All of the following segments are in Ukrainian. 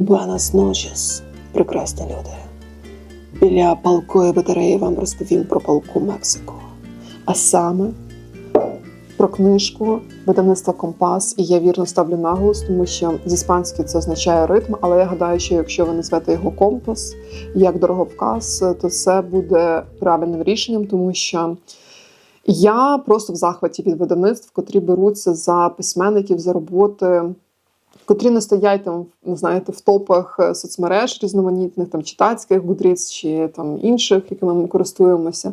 Буенас ночес, прекрасні люди. Біля палкої батареї вам розповім про палку Мексико. А саме про книжку видавництва Компас. І я вірно ставлю наголос, тому що з іспанської це означає ритм. Але я гадаю, що якщо ви назвете його компас як дороговказ, то це буде правильним рішенням, тому що. Я просто в захваті від видавництв, котрі беруться за письменників, за роботи, котрі не стоять там, не знаєте, в топах е, соцмереж різноманітних, там читацьких, Goodreads чи там інших, якими ми користуємося.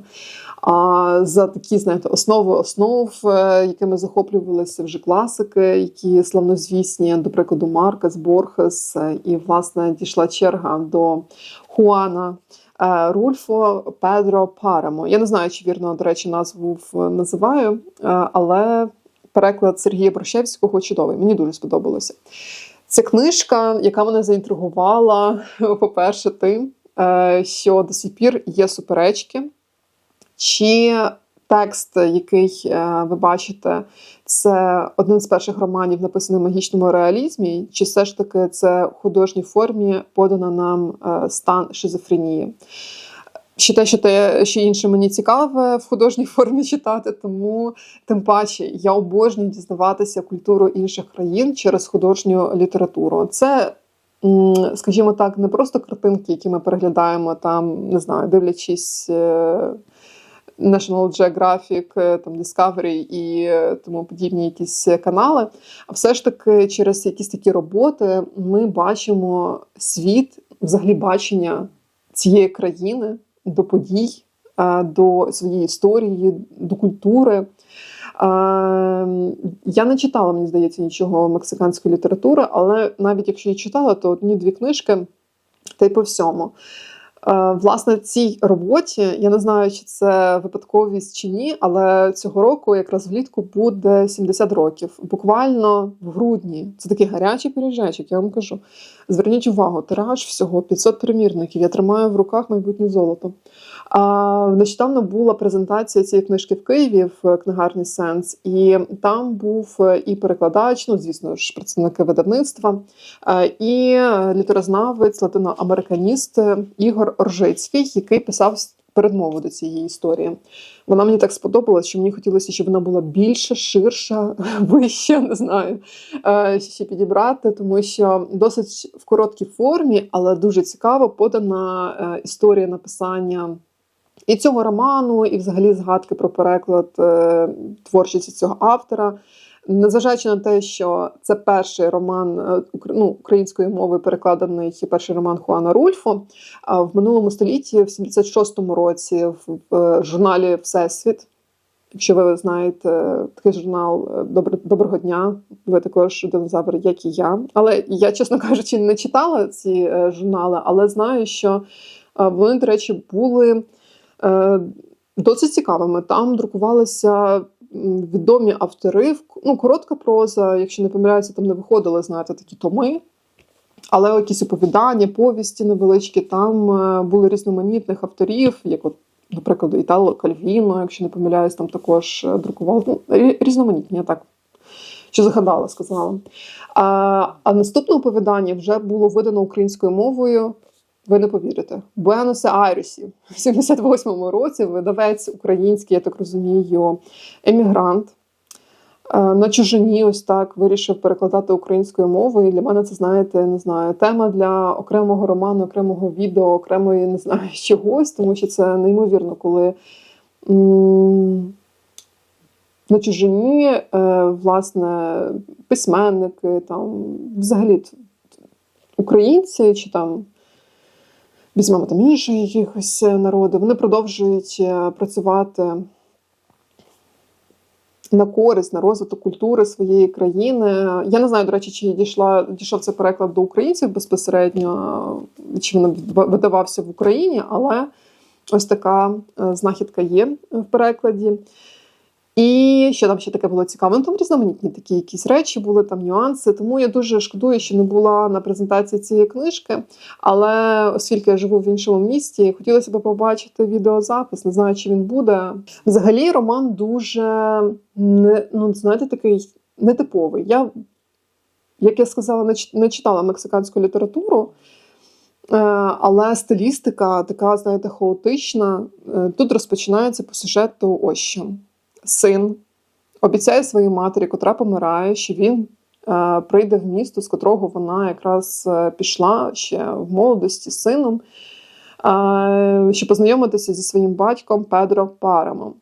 А за такі, знаєте, основи основ, е, якими захоплювалися вже класики, які славнозвісні, до прикладу, Маркес, Борхес, е, і власне дійшла черга до Хуана. Рульфо Педро Парамо. Я не знаю, чи вірно, до речі, назву називаю, але переклад Сергія Борщевського чудовий. Мені дуже сподобалося. Це книжка, яка мене заінтригувала, по-перше, тим, е, що до сих пір є суперечки, чи текст, який е, ви бачите, це один з перших романів, написаний в магічному реалізмі, чи все ж таки це в художній формі подано нам е, стан шизофренії. Ще те, що те, що інше мені цікаве в художній формі читати, тому тим паче я обожнюю дізнаватися культуру інших країн через художню літературу. Це, скажімо так, не просто картинки, які ми переглядаємо там, не знаю, дивлячись. е, National Geographic, е, там Discovery і е, тому подібні якісь канали. А все ж таки, через якісь такі роботи ми бачимо світ, взагалі бачення цієї країни до подій, до своєї історії, до культури. Я не читала, мені здається, нічого мексиканської літератури, але навіть якщо я читала, то одні-дві книжки та й по всьому. Е, Власне, цій роботі я не знаю, чи це випадковість чи ні, але цього року, якраз влітку, буде 70 років. Буквально в грудні. Це такий гарячий пиріжечок, я вам кажу. Зверніть увагу, тираж всього 500 примірників. Я тримаю в руках майбутнє золото. Нещодавно була презентація цієї книжки в Києві в книгарні Сенс, і там був і перекладач, ну звісно ж, представники видавництва, е, і літерознавець, латиноамериканіст Ігор Оржицький, який писав передмову до цієї історії. Вона мені так сподобалась, що мені хотілося, щоб вона була більша, ширша, вища, не знаю, е, ще підібрати, тому що досить в короткій формі, але дуже цікаво подана е, історія написання. І цього роману, і взагалі згадки про переклад е, творчості цього автора. Незважаючи на те, що це перший роман е, ну, українською мовою перекладений перший роман Хуана Рульфо. В минулому столітті, в 76-му році, в, журналі Всесвіт. Якщо ви знаєте такий журнал е, Доброго дня, ви також динозавр, як і я. Але я, чесно кажучи, не читала ці е, журнали, але знаю, що е, вони, до речі, були е, досить цікавими. Там друкувалися відомі автори. Ну, коротка проза, якщо не помиляюся, там не виходили, знаєте, такі томи. Але якісь оповідання, повісті невеличкі, там е, були різноманітних авторів, як, от, наприклад, Італо Кальвіно, якщо не помиляюсь, там також е, друкували. Ну, різноманітні, я так що згадала, сказала. А, а наступне оповідання вже було видано українською мовою. Ви не повірите, в Буеносе Айресі в 78-му році видавець український, я так розумію, емігрант. е, На чужині, ось так вирішив перекладати українською мовою. І для мене це, знаєте, не знаю, тема для окремого роману, окремого відео, окремої не знаю чогось, тому що це неймовірно, коли на чужині, е, власне, письменники, там, взагалі українці чи там візьмемо там інші якихось народи, вони продовжують е, працювати на користь, на розвиток культури своєї країни. Я не знаю, до речі, чи дійшла дійшов цей переклад до українців безпосередньо, чи він видавався в Україні, але ось така е, знахідка є в перекладі. І що там ще таке було цікаво? Ну, там різноманітні такі якісь речі були, там нюанси. Тому я дуже шкодую, що не була на презентації цієї книжки. Але оскільки я живу в іншому місті, хотілося б побачити відеозапис. Не знаю, чи він буде. Взагалі, роман дуже не ну знаєте, такий нетиповий. Я як я сказала, не читала мексиканську літературу, е, але стилістика така, знаєте, хаотична. Е, Тут розпочинається по сюжету ось що. Син обіцяє своїй матері, котра помирає, що він е, прийде в місто, з котрого вона якраз е, пішла ще в молодості з сином, е, щоб познайомитися зі своїм батьком Педро Парамом.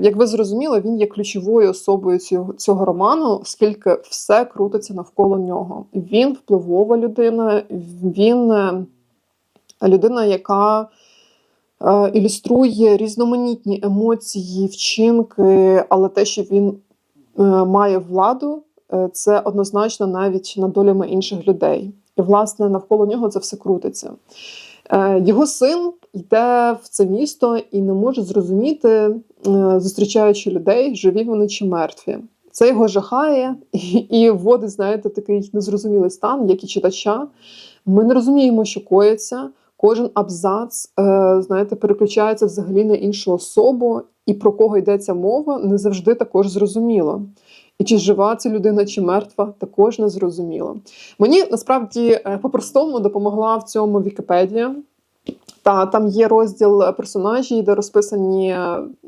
Як ви зрозуміли, він є ключовою особою цього, цього роману, оскільки все крутиться навколо нього. Він впливова людина, він людина, яка ілюструє різноманітні емоції, вчинки, але те, що він е, має владу, е, це однозначно навіть над долями інших людей. І, власне, навколо нього це все крутиться. Е, Його син йде в це місто і не може зрозуміти, е, зустрічаючи людей, живі вони чи мертві. Це його жахає і вводить, знаєте, такий незрозумілий стан, як і читача. Ми не розуміємо, що коїться. Кожен абзац, е, знаєте, переключається взагалі на іншу особу, і про кого йдеться мова, не завжди також зрозуміло. І чи жива ця людина, чи мертва, також не зрозуміло. Мені насправді е, по-простому допомогла в цьому Вікіпедія. Та там є розділ персонажі, де розписані,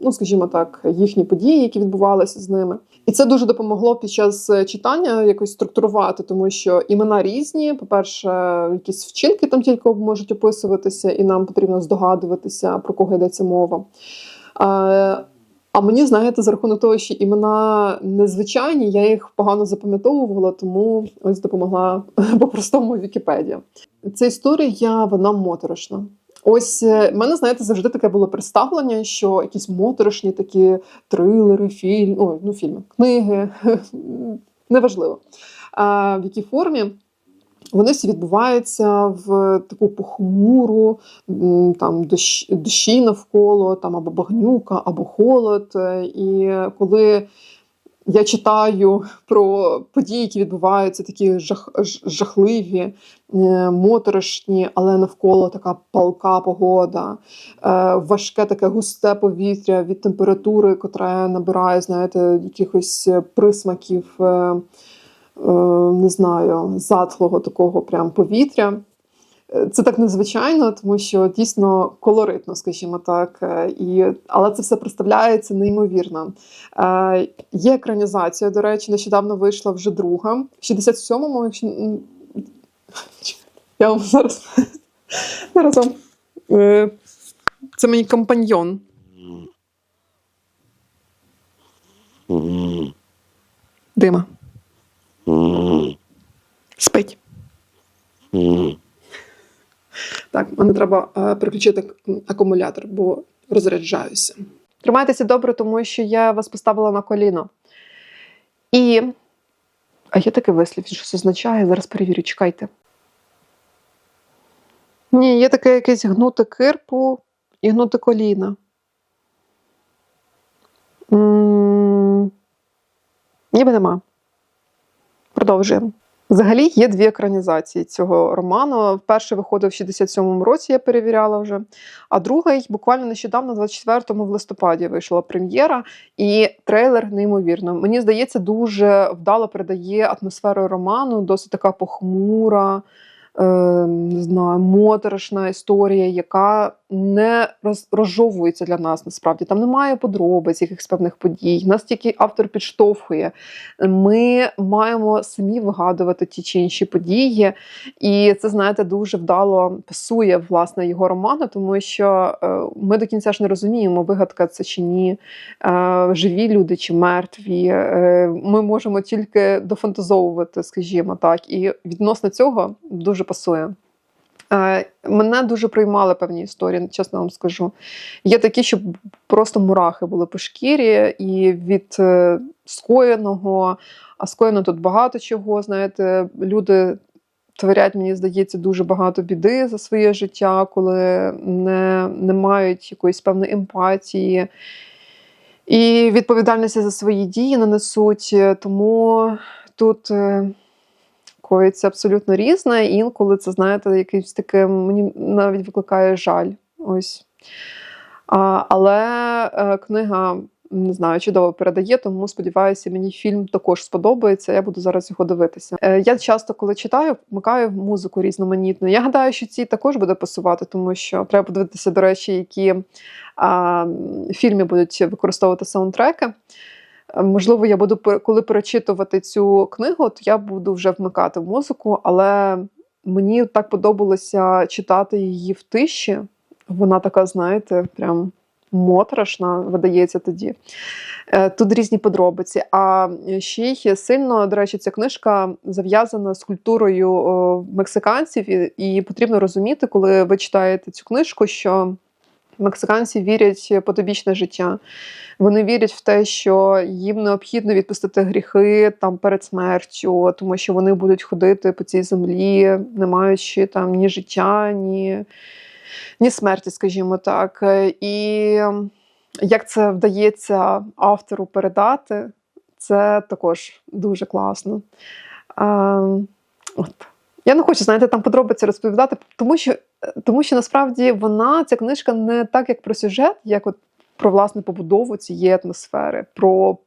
ну скажімо так, їхні події, які відбувалися з ними. І це дуже допомогло під час е, читання якось структурувати, тому що імена різні. По-перше, якісь вчинки там тільки можуть описуватися, і нам потрібно здогадуватися, про кого йдеться мова. А мені, знаєте, за рахунок того, що імена незвичайні, я їх погано запам'ятовувала, тому ось допомогла по-простому Вікіпедія. Ця історія вона моторошна. Ось е, в мене, знаєте, завжди таке було представлення, що якісь моторошні такі трилери, фільм, ой, ну, фільми, книги, неважливо. А, в якій формі вони всі відбуваються в таку похмуру, там дощ, дощі навколо, там або багнюка, або холод. Е, І коли я читаю про події, які відбуваються, такі жах, жахливі, е, моторошні, але навколо така палка погода, е, важке таке густе повітря від температури, котра набирає, знаєте, якихось присмаків. е, е, Не знаю, затлого такого прям повітря. Це так незвичайно, тому що дійсно колоритно, скажімо так. Е, І, але це все представляється неймовірно. Е, Є екранізація, до речі, нещодавно вийшла вже друга. В 67-му, якщо я вам зараз, зараз вам. Е, Це мій компаньйон. Дима. Спить. Так, мені треба е, переключити акумулятор, бо розряджаюся. Тримайтеся добре, тому що я вас поставила на коліно. І. А є такий вислів, що це означає? Зараз перевірю, чекайте. Ні, є таке якесь гнути кирпу і гнути коліна. Ніби нема. Продовжуємо. Взагалі є дві екранізації цього роману. Перший виходив в 67-му році, я перевіряла вже. А другий буквально нещодавно, 24-му в листопаді, вийшла прем'єра, і трейлер неймовірно. Мені здається, дуже вдало передає атмосферу роману, досить така похмура, е, не знаю, моторошна історія, яка не роз, розжовується для нас насправді. Там немає подробиць, якихось певних подій. Нас тільки автор підштовхує. Ми маємо самі вигадувати ті чи інші події, і це, знаєте, дуже вдало пасує власне його роману, тому що е, ми до кінця ж не розуміємо, вигадка це чи ні, е, живі люди чи мертві. Е, Ми можемо тільки дофантазовувати, скажімо так, і відносно цього дуже пасує. Мене дуже приймали певні історії, чесно вам скажу. Є такі, що просто мурахи були по шкірі, і від е, скоєного, а скоєно тут багато чого. Знаєте, люди творять, мені здається, дуже багато біди за своє життя, коли не, не мають якоїсь певної емпатії. І відповідальності за свої дії не несуть. Тому тут е, коїться абсолютно різне, і інколи це, знаєте, якийсь таке, мені навіть викликає жаль. Ось. А, але е, книга не знаю, чудово передає, тому сподіваюся, мені фільм також сподобається. Я буду зараз його дивитися. Е, Я часто, коли читаю, вмикаю музику різноманітну. Я гадаю, що ці також буде пасувати, тому що треба подивитися, до речі, які а, в фільмі будуть використовувати саундтреки. Е, Можливо, я буду коли перечитувати цю книгу, то я буду вже вмикати музику, але мені так подобалося читати її в тиші. Вона така, знаєте, прям моторошна видається тоді. Е, Тут різні подробиці. А ще й сильно, до речі, ця книжка зав'язана з культурою мексиканців, і потрібно розуміти, коли ви читаєте цю книжку, що мексиканці вірять в потойбічне життя. Вони вірять в те, що їм необхідно відпустити гріхи там перед смертю, тому що вони будуть ходити по цій землі, не маючи там ні життя, ні, ні смерті, скажімо так. І як це вдається автору передати, це також дуже класно. А, от. Я не хочу, знаєте, там подробиці розповідати, тому що, тому що насправді вона, ця книжка, не так, як про сюжет, як от про власне побудову цієї атмосфери, про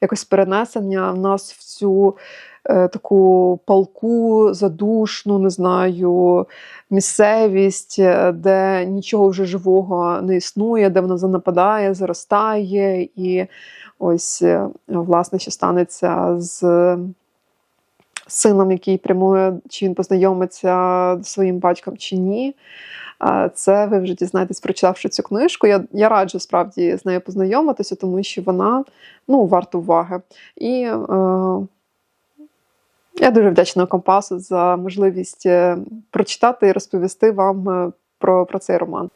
якось перенесення в нас в цю е, таку палку, задушну, не знаю, місцевість, е, де нічого вже живого не існує, де вона занападає, заростає, і ось е, власне, що станеться з сином, який прямує, чи він познайомиться зі своїм батьком чи ні. Це ви вже дізнаєтесь, прочитавши цю книжку. Я, я раджу справді з нею познайомитися, тому що вона ну, варта уваги. І е, я дуже вдячна компасу за можливість е, прочитати і розповісти вам е, про, про цей роман.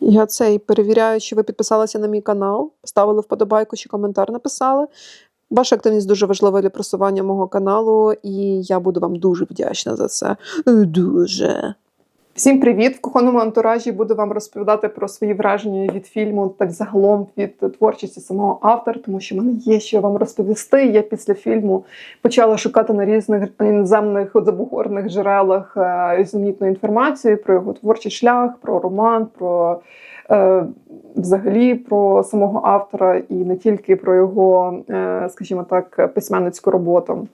Я цей перевіряю, чи ви підписалися на мій канал, поставили вподобайку чи коментар написали. Ваша активність дуже важлива для просування мого каналу, і я буду вам дуже вдячна за це. Дуже. Всім привіт! В кухонному антуражі буду вам розповідати про свої враження від фільму, так загалом від творчості самого автора, тому що в мене є що вам розповісти. Я після фільму почала шукати на різних іноземних забугорних джерелах е, різноманітну інформацію про його творчий шлях, про роман, про взагалі про самого автора і не тільки про його, е, скажімо так, письменницьку роботу.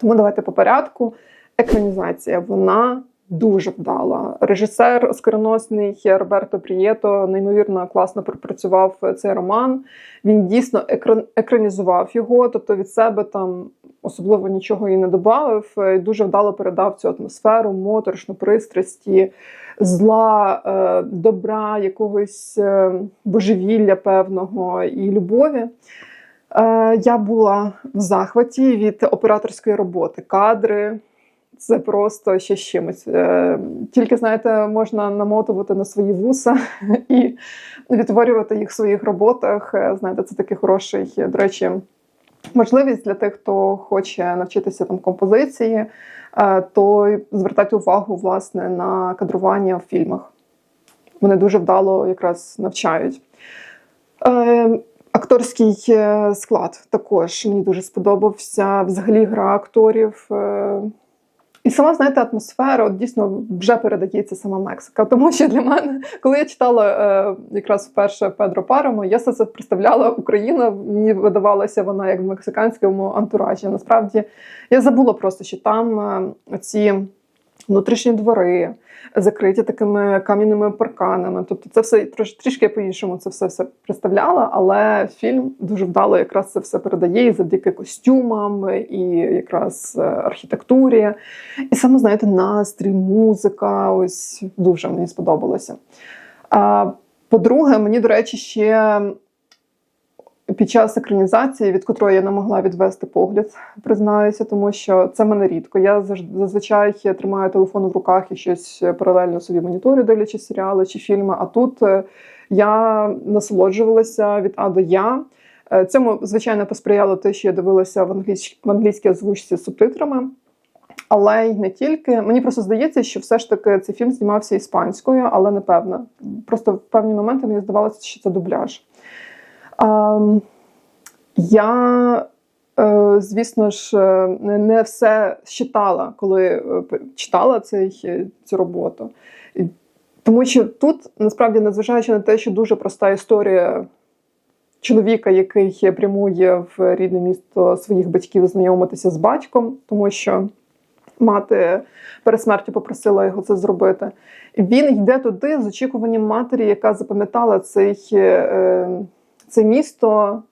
Тому давайте по порядку. Екранізація вона дуже вдала. Режисер оскароносний Роберто Прієто неймовірно класно пропрацював цей роман. Він дійсно екран- екранізував його, тобто від себе там особливо нічого і не додав. Дуже вдало передав цю атмосферу, моторошну пристрасті, зла, е, добра, якогось е, божевілля певного і любові. Е, Я була в захваті від операторської роботи. Кадри це просто ще з чимось. Тільки, знаєте, можна намотувати на свої вуса і відтворювати їх в своїх роботах. Знаєте, це такий хороший, до речі, можливість для тих, хто хоче навчитися там композиції, то звертати увагу власне на кадрування в фільмах. Вони дуже вдало якраз навчають. Е, Акторський е, склад також мені дуже сподобався. Взагалі гра акторів. І сама, знаєте, атмосфера от дійсно вже передається сама Мексика. Тому що для мене, коли я читала е, якраз вперше Педро Паромо, я це представляла Україна. Мені видавалася вона як в мексиканському антуражі. Насправді я забула просто, що там е, ці внутрішні двори закриті такими кам'яними парканами. Тобто, це все трош, трішки по-іншому це все, все представляла, але фільм дуже вдало якраз це все передає і завдяки костюмам, і якраз е, архітектурі. І саме, знаєте, настрій, музика. Ось дуже мені сподобалося. По-друге, мені, до речі, ще під час екранізації, від котрої я не могла відвести погляд, признаюся, тому що це мене рідко. Я зазвичай тримаю телефон в руках і щось паралельно собі моніторю, дивлячись серіали чи фільми. А тут е, я насолоджувалася від А до Я. Е, Цьому, звичайно, посприяло те, що я дивилася в, англійсь... в англійській озвучці з субтитрами. Але й не тільки. Мені просто здається, що все ж таки цей фільм знімався іспанською, але не певна. Просто в певні моменти мені здавалося, що це дубляж. Ем, я, е, звісно ж, е, не- все читала, коли е, читала цей, цю роботу. Тому що тут насправді, незважаючи на те, що дуже проста історія чоловіка, який прямує в рідне місто своїх батьків знайомитися з батьком, тому що мати перед смертю попросила його це зробити. Він йде туди з очікуванням матері, яка запам'ятала цей, це місто,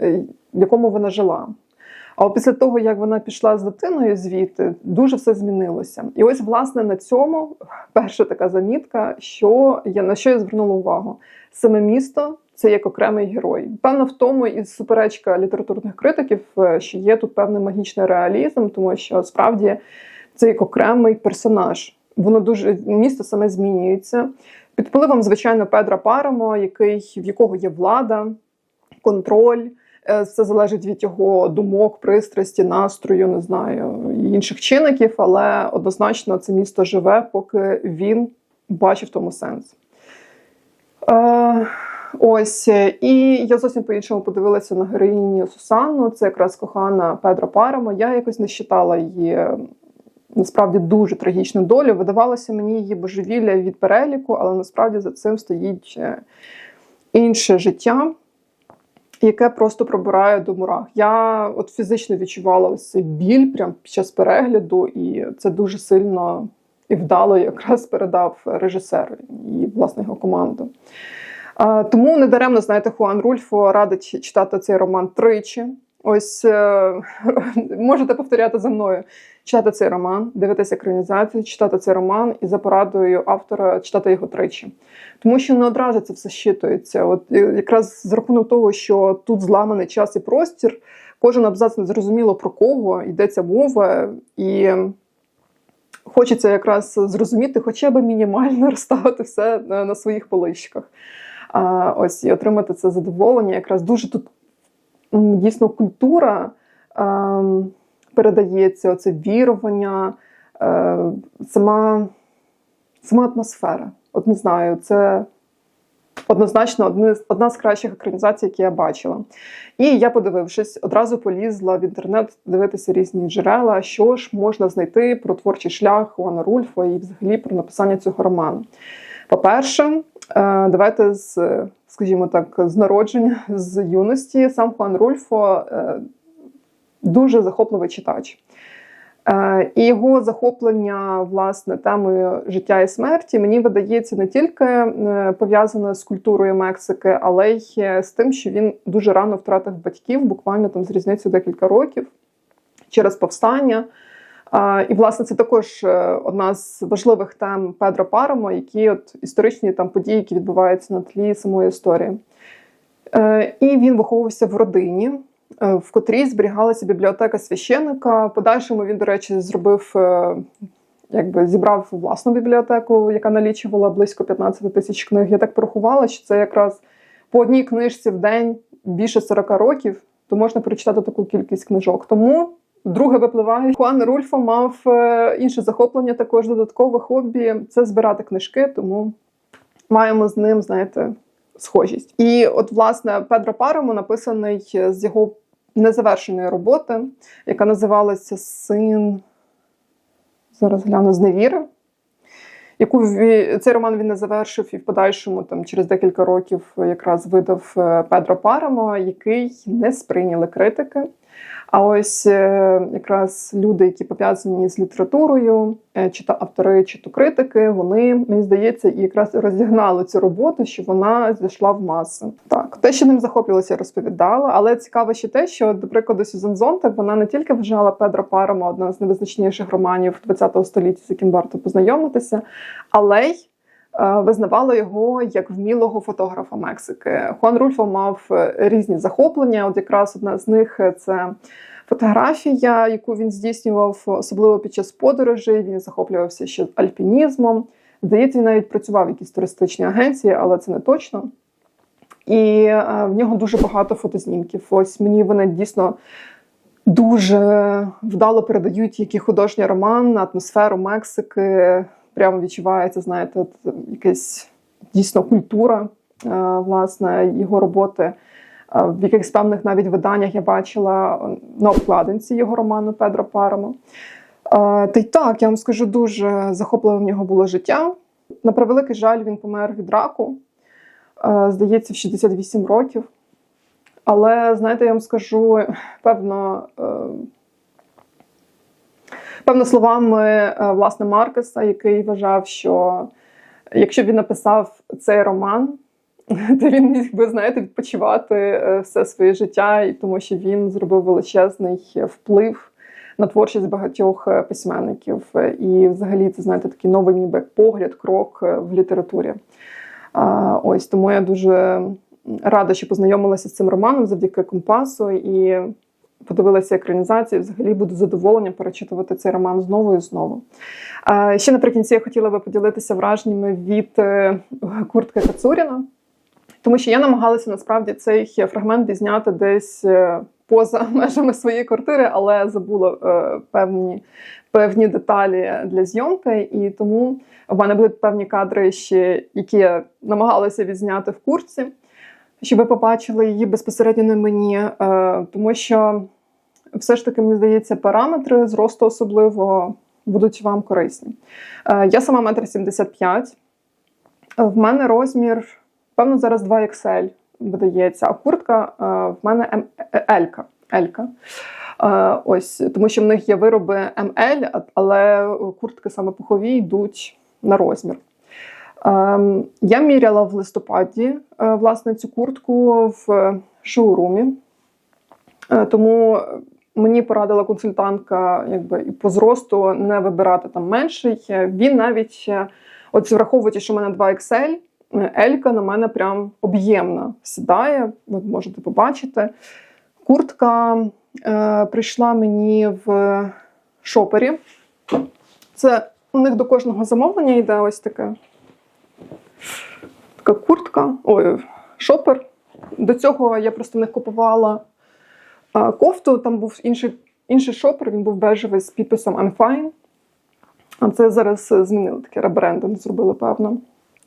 е, в якому вона жила. А після того, як вона пішла з дитиною звідти, дуже все змінилося. І ось, власне, на цьому перша така замітка, що я на що я звернула увагу. Саме місто це як окремий герой. Певно, в тому і суперечка літературних критиків, е, що є тут певний магічний реалізм, тому що справді це як окремий персонаж. Воно дуже місто саме змінюється. Під впливом, звичайно, Педра Парамо, який в якого є влада, контроль. Е, Це залежить від його думок, пристрасті, настрою, не знаю, інших чинників, але однозначно це місто живе, поки він бачив тому сенс. Е, ось, і я зовсім по-іншому подивилася на героїню Сусанну. Це якраз кохана Педра Парамо. Я якось не вважала її насправді дуже трагічну долю. Видавалося мені її божевілля від переліку, але насправді за цим стоїть е, інше життя яке просто пробирає до мурах. Я от фізично відчувала ось цей біль прямо під час перегляду, і це дуже сильно і вдало якраз передав режисер і власне його команду. Тому недаремно, знаєте, Хуан Рульфо радить читати цей роман тричі. Ось е, можете повторяти за мною, читати цей роман, дивитися екранізацію, читати цей роман і за порадою автора читати його тричі. Тому що не одразу це все щитується. От якраз з рахунок того, що тут зламаний час і простір, кожен абзац не зрозуміло про кого йдеться мова, і хочеться якраз зрозуміти, хоча б мінімально розставити все на своїх поличках. А, Ось і отримати це задоволення. Якраз дуже тут дійсно культура е, передається, це вірування, е, сама, сама атмосфера. От не знаю, це однозначно одна, з кращих екранізацій, які я бачила. І я, подивившись, одразу полізла в інтернет дивитися різні джерела, що ж можна знайти про творчий шлях Хуана Рульфа і взагалі про написання цього роману. По-перше, е, давайте з, скажімо так, з народження, з юності, сам Хуан Рульфо е, дуже захопливий читач. Е, і його захоплення власне темою життя і смерті мені видається не тільки пов'язане з культурою Мексики, але й з тим, що він дуже рано втратив батьків, буквально там з різницею декілька років через повстання. І, власне, це також е, одна з важливих тем Педро Парамо, які от історичні там події, які відбуваються на тлі самої історії. Е, і він виховувався в родині, е, в котрій зберігалася бібліотека священника. Подальшому він, до речі, зробив, якби зібрав власну бібліотеку, яка налічувала близько 15 тисяч книг. Я так порахувала, що це якраз по одній книжці в день більше 40 років, то можна прочитати таку кількість книжок. Тому. Друге випливає. Хуан Рульфо мав е, інше захоплення, також додаткове хобі це збирати книжки, тому маємо з ним, знаєте, схожість. І от, власне, Педро Парамо написаний з його незавершеної роботи, яка називалася Син. Зараз гляну зневіри. Яку цей роман він не завершив і в подальшому, там через декілька років, якраз видав е, Педро Парамо, який не сприйняли критики. А ось е, якраз люди, які пов'язані з літературою, е, чи то автори, чи то критики, вони мені здається і якраз розігнали цю роботу, що вона зійшла в маси. Так, те, що ним захоплювалося, я розповідала, але цікаво ще те, що, до прикладу, Сюзан Зонтак, вона не тільки вважала Педро Парама одна з найвизначніших романів ХХ століття, з яким варто познайомитися, але й Е, визнавало його як вмілого фотографа Мексики. Хуан Рульфо мав е, різні захоплення. От якраз одна з них це фотографія, яку він здійснював, особливо під час подорожей. Він захоплювався ще альпінізмом. Здається, він навіть працював в якійсь туристичній агенції, але це не точно. І е, в нього дуже багато фотознімків. Ось мені вони дійсно. Дуже вдало передають який художній роман атмосферу Мексики, прямо відчувається, знаєте, якась дійсно культура е, власне його роботи. Е, в якихось певних навіть виданнях я бачила на обкладинці його роману Педро Парамо. Е, та й так, я вам скажу, дуже захопливе в нього було життя. на превеликий жаль, він помер від раку. Здається, в 68 років. Але знаєте, я вам скажу, певно, е, певно словами е, власне Маркеса, який вважав, що якщо б він написав цей роман, то він міг би, знаєте, відпочивати е, все своє життя, і тому що він зробив величезний вплив на творчість багатьох е, письменників. І взагалі це знаєте такий новий ніби погляд, крок в літературі. Ось тому я дуже рада, що познайомилася з цим романом завдяки компасу і подивилася екранізацію. Взагалі буду задоволенням перечитувати цей роман знову і знову. Ще наприкінці я хотіла би поділитися враженнями від е, куртки Кацуріна, тому що я намагалася насправді цей фрагмент відзняти десь е, поза межами своєї квартири, але забула е, певні, певні деталі для зйомки, і тому в мене будуть певні кадри, ще, які я намагалася відзняти в куртці, щоб ви побачили її безпосередньо на мені, е, тому що все ж таки, мені здається, параметри зросту особливо будуть вам корисні. Е, Я сама метр 75. В мене розмір, певно, зараз 2 XL видається, а куртка е, в мене L-ка. L-ка. Е, Ось, тому що в них є вироби ML, але куртки саме пухові йдуть на розмір. Ем, Я міряла в листопаді е, власне цю куртку в шоурумі, Е, тому мені порадила консультантка, якби і по зросту не вибирати там менший. Він навіть, е, от враховуючи, що в мене 2 XL, Елька на мене прям об'ємна сідає. Ви можете побачити. Куртка е, прийшла мені в шопері. Це у них до кожного замовлення йде ось таке. Така куртка, ой, шопер. До цього я просто них купувала а, кофту. Там був інший, інший шопер, він був бежевий з підписом I'm fine. А це зараз е, змінили таке ребрендинг, зробили, певно.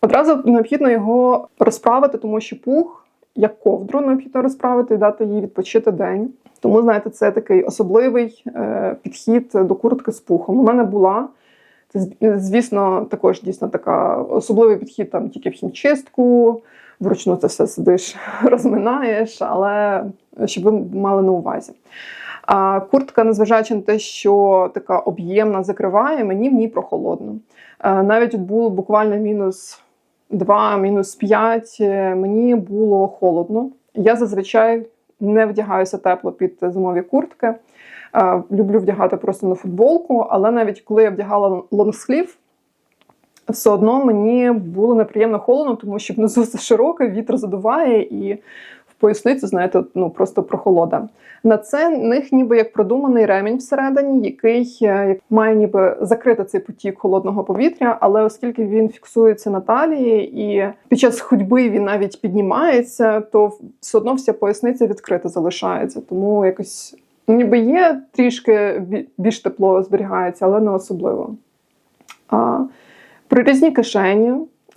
Одразу необхідно його розправити, тому що пух, як ковдру, необхідно розправити і дати їй відпочити день. Тому, знаєте, це такий особливий е, підхід до куртки з пухом. У мене була. Звісно, також дійсно така особливий підхід там тільки в хімчистку, вручну це все сидиш, розминаєш, але щоб ви мали на увазі. А куртка, незважаючи на те, що така об'ємна закриває, мені в ній прохолодно. Навіть було буквально мінус 2, мінус 5, е, мені було холодно. Я зазвичай не вдягаюся тепло під зимові куртки. Е, Люблю вдягати просто на футболку, але навіть коли я вдягала лонгслів, все одно мені було неприємно холодно, тому що внизу все широке, вітер задуває і в поясницю, знаєте, ну просто прохолода. На це них ніби як продуманий ремінь всередині, який е, має ніби закрити цей потік холодного повітря, але оскільки він фіксується на талії і під час ходьби він навіть піднімається, то все одно вся поясниця відкрита залишається. Тому якось ніби є трішки більш тепло зберігається, але не особливо. Прорізні кишені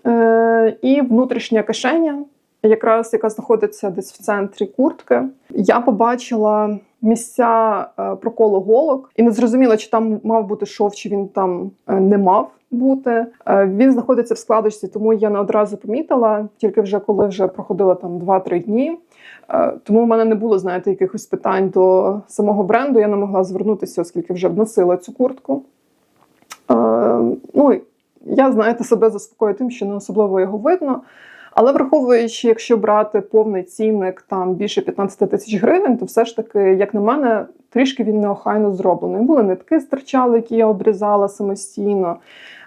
е, і внутрішня кишеня, якраз яка знаходиться десь в центрі куртки. Я побачила місця е, проколу голок і не зрозуміла, чи там мав бути шов, чи він там е, не мав бути. Е, він знаходиться в складочці, тому я не одразу помітила, тільки вже коли вже проходило там 2-3 дні. Тому в мене не було, знаєте, якихось питань до самого бренду. Я не могла звернутися, оскільки вже вносила цю куртку. Ну, я, знаєте, себе заспокою тим, що не особливо його видно. Але враховуючи, якщо брати повний цінник там більше 15 тисяч гривень, то все ж таки, як на мене, трішки він неохайно зроблений. Були нитки стирчали, які я обрізала самостійно.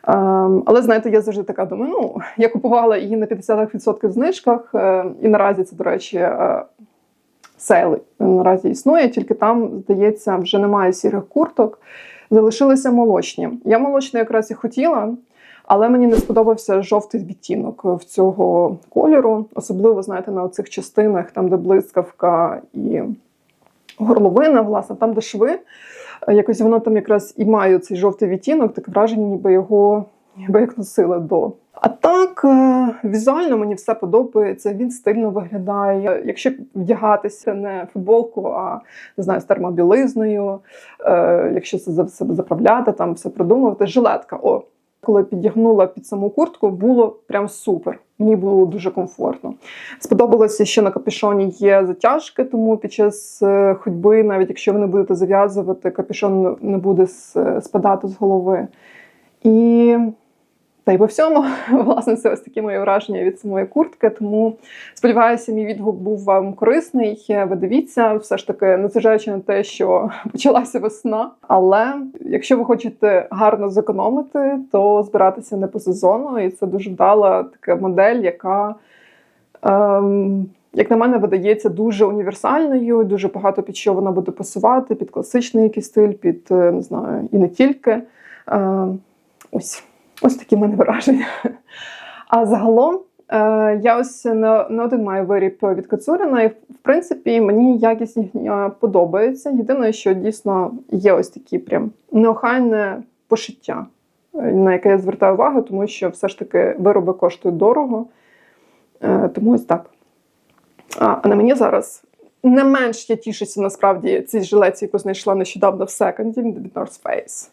Ем, але знаєте, я завжди така думаю: ну, я купувала її на 50% знижках, е, і наразі це, до речі, е, сейл наразі існує, тільки там, здається, вже немає сірих курток, залишилися молочні. Я молочні якраз і хотіла. Але мені не сподобався жовтий відтінок в цього кольору, особливо, знаєте, на оцих частинах, там, де блискавка і горловина, власне, там, де шви. Якось воно там якраз і має цей жовтий відтінок, таке враження, ніби його ніби як носили до. А так, е, візуально мені все подобається, він стильно виглядає. Якщо вдягатися не футболку, а не знаю, з термобілизною, е, якщо це за себе заправляти, там все продумувати. Жилетка. О, коли піддягнула під саму куртку, було прям супер. Мені було дуже комфортно. Сподобалося, що на капюшоні є затяжки, тому під час е, ходьби, навіть якщо ви не будете зав'язувати, капюшон не буде спадати з голови. І та й по всьому, власне, це ось такі мої враження від самої куртки. Тому сподіваюся, мій відгук був вам корисний. Ви дивіться, все ж таки, незважаючи на те, що почалася весна. Але якщо ви хочете гарно зекономити, то збиратися не по сезону, і це дуже вдала така модель, яка. Ем, як на мене, видається дуже універсальною, дуже багато під що вона буде пасувати, під класичний якийсь стиль, під е, не знаю, і не тільки. Е, ось, ось такі в мене враження. А загалом, е, я ось не, один маю виріб від Кацуріна, і в принципі мені якість їхня подобається. Єдине, що дійсно є ось такі прям неохайне пошиття, е, на яке я звертаю увагу, тому що все ж таки вироби коштують дорого. Е, Тому ось так. А на мені зараз не менш я тішуся насправді цій жилеці, яку знайшла нещодавно в секонді від North Face.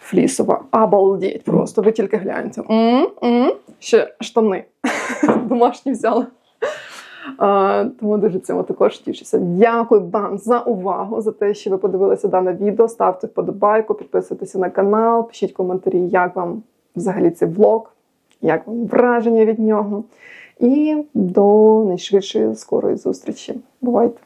Флісова. Обалдіть просто, ви тільки гляньте. М-м-м. Ще штани домашні взяла. А, тому дуже цьому також тішуся. Дякую вам за увагу, за те, що ви подивилися дане відео. Ставте вподобайку, підписуйтесь на канал, пишіть коментарі, як вам взагалі цей влог, як вам враження від нього. І до найшвидшої скорої зустрічі. Бувайте!